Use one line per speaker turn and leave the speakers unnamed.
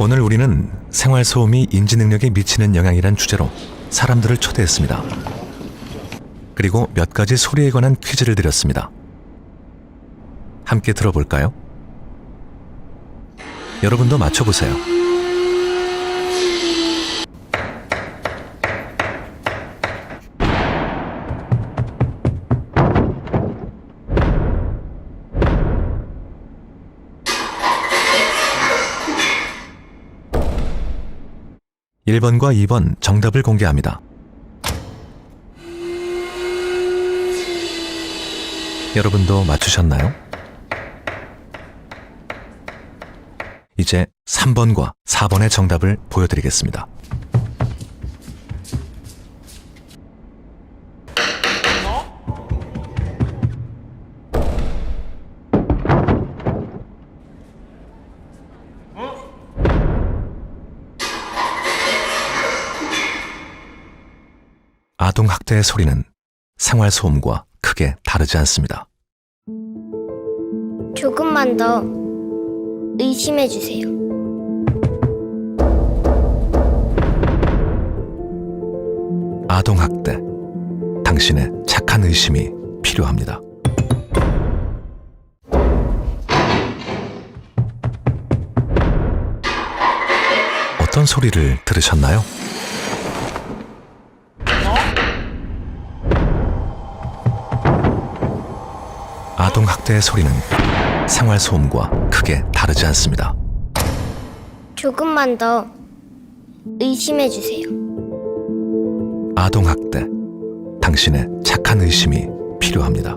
오늘 우리는 생활 소음이 인지 능력에 미치는 영향이란 주제로 사람들을 초대했습니다. 그리고 몇 가지 소리에 관한 퀴즈를 드렸습니다. 함께 들어볼까요? 여러분도 맞춰보세요. 일번과 2번 정답을 공개합니다. 여러분도 맞추셨나요? 이제 3번과 4번의 정답을 보여드리겠습니다. 아동 학대의 소리는 생활 소음과 크게 다르지 않습니다.
조금만 더 의심해 주세요.
아동 학대. 당신의 착한 의심이 필요합니다. 어떤 소리를 들으셨나요? 아동 학대의 소리는 생활 소음과 크게 다르지 않습니다.
조금만 더 의심해 주세요.
아동 학대. 당신의 착한 의심이 필요합니다.